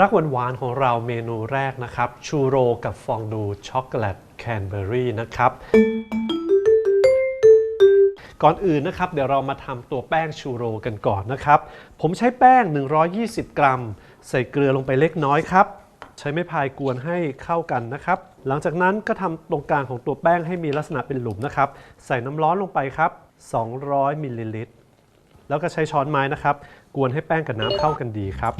รักหวานๆของเราเมนูแรกนะครับ ชูโรกับฟองดูช็อกโกแลตแคนเบอรี่นะครับ ก่อนอื่นนะครับ เดี๋ยวเรามาทำตัวแป้งชูโรกันก่อนนะครับ ผมใช้แป้ง 120 กรัม ใส่เกลือลงไปเล็กน้อยครับ ใช้ไม้พายกวนให้เข้ากันนะครับ หลังจากนั้นก็ทำตรงกลางของตัวแป้งให้มีลักษณะเป็นหลุมนะครับ ใส่น้ำร้อนลงไปครับ 200มิลลิลิตรแล้วก็ใช้ช้อนไม้นะครับ กวนให้แป้งกับน้ำเข้ากันดีครับ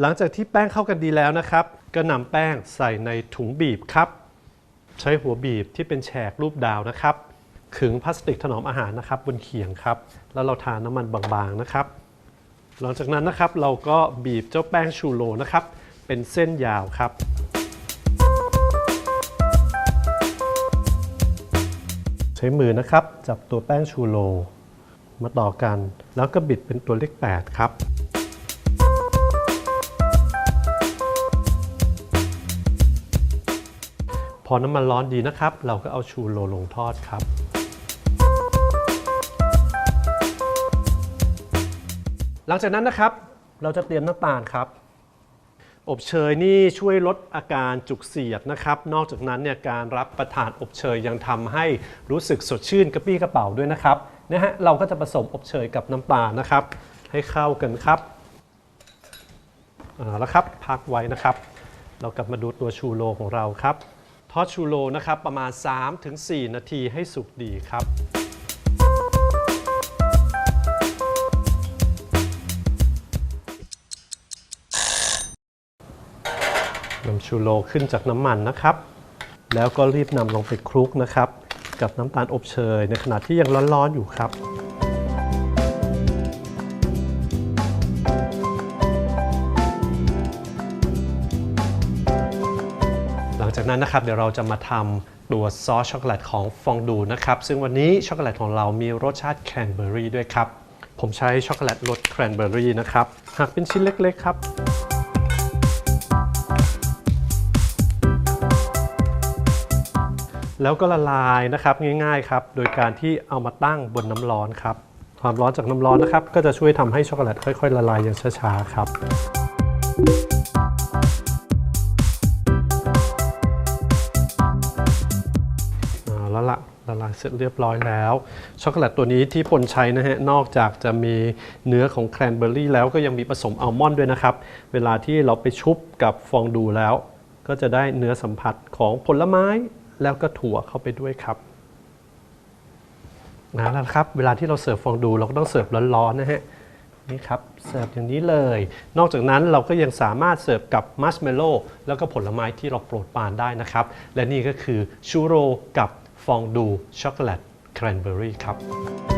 หลังจากที่แป้งเข้ากันดีแล้วนะครับ ก็นำแป้งใส่ในถุงบีบครับ ใช้หัวบีบที่เป็นแฉกรูปดาวนะครับ ขึงพลาสติกถนอมอาหารนะครับบนเขียงครับ แล้วเราทาน้ำมันบางๆนะครับ หลังจากนั้นนะครับเราก็บีบเจ้าแป้งชูโรนะครับ เป็นเส้นยาวครับใช้มือนะครับ จับตัวแป้งชูโร มาต่อกัน แล้วก็บิดเป็นตัวเลข 8 ครับ พอน้ำมันร้อนดีนะครับ เราก็เอาชูโรลงทอดครับ หลังจากนั้นนะครับเราจะเตรียมน้ำตาลครับ อบเชยนี่ช่วยลดอาการจุกเสียดนะครับ นอกจากนั้นเนี่ยการรับประทานอบเชยยังทำให้รู้สึกสดชื่นกระปี้กระเป๋าด้วยนะครับ นะฮะเราก็จะผสมอบเชยกับน้ำตานะครับ ให้เข้ากันครับเอาละครับพักไว้นะครับ เรากลับมาดูตัวชูโรของเราครับทอดชูโรนะครับประมาณ 3-4 นาทีให้สุกดีครับนำชูโรขึ้นจากน้ำมันนะครับ แล้วก็รีบนำลงไปคลุกนะครับ กับน้ำตาลอบเชย ในขณะที่ยังร้อนๆอยู่ครับ หลังจากนั้นนะครับเดี๋ยวเราจะมาทำตัวซอสช็อกโกแลตของฟองดูนะครับ ซึ่งวันนี้ช็อกโกแลตของเรามีรสชาติแครนเบอรี่ด้วยครับ ผมใช้ช็อกโกแลตรสแครนเบอรี่นะครับหักเป็นชิ้นเล็กๆครับ แล้วก็ละลายนะครับง่ายๆครับโดยการที่เอามาตั้งบนน้ำร้อนครับความร้อนจากน้ำร้อนนะครับ ก็จะช่วยทำให้ช็อกโกแลตค่อยๆ ละลายอย่างช้าๆครับเอาแล้วละละลายเสร็จเรียบร้อยแล้ว ช็อกโกแลตตัวนี้ที่ปนใช้นะฮะนอกจากจะมีเนื้อของแครนเบอร์รี่แล้วก็ยังมีผสมอัลมอนด์ด้วยนะครับ เวลาที่เราไปชุบกับฟองดูแล้ว ก็จะได้เนื้อสัมผัสของผลไม้ แล้วก็ถั่วเข้าไปด้วยครับนะแล้วครับ เวลาที่เราเสิร์ฟฟองดูเราก็ต้องเสิร์ฟร้อนๆนะฮะนี่ครับเสิร์ฟอย่างนี้เลย นอกจากนั้นเราก็ยังสามารถเสิร์ฟกับมัชเมลโล่แล้วก็ผลไม้ที่เราโปรดปานได้นะครับ และนี่ก็คือชูโรกับฟองดูช็อกโกแลตแครนเบอรี่ครับ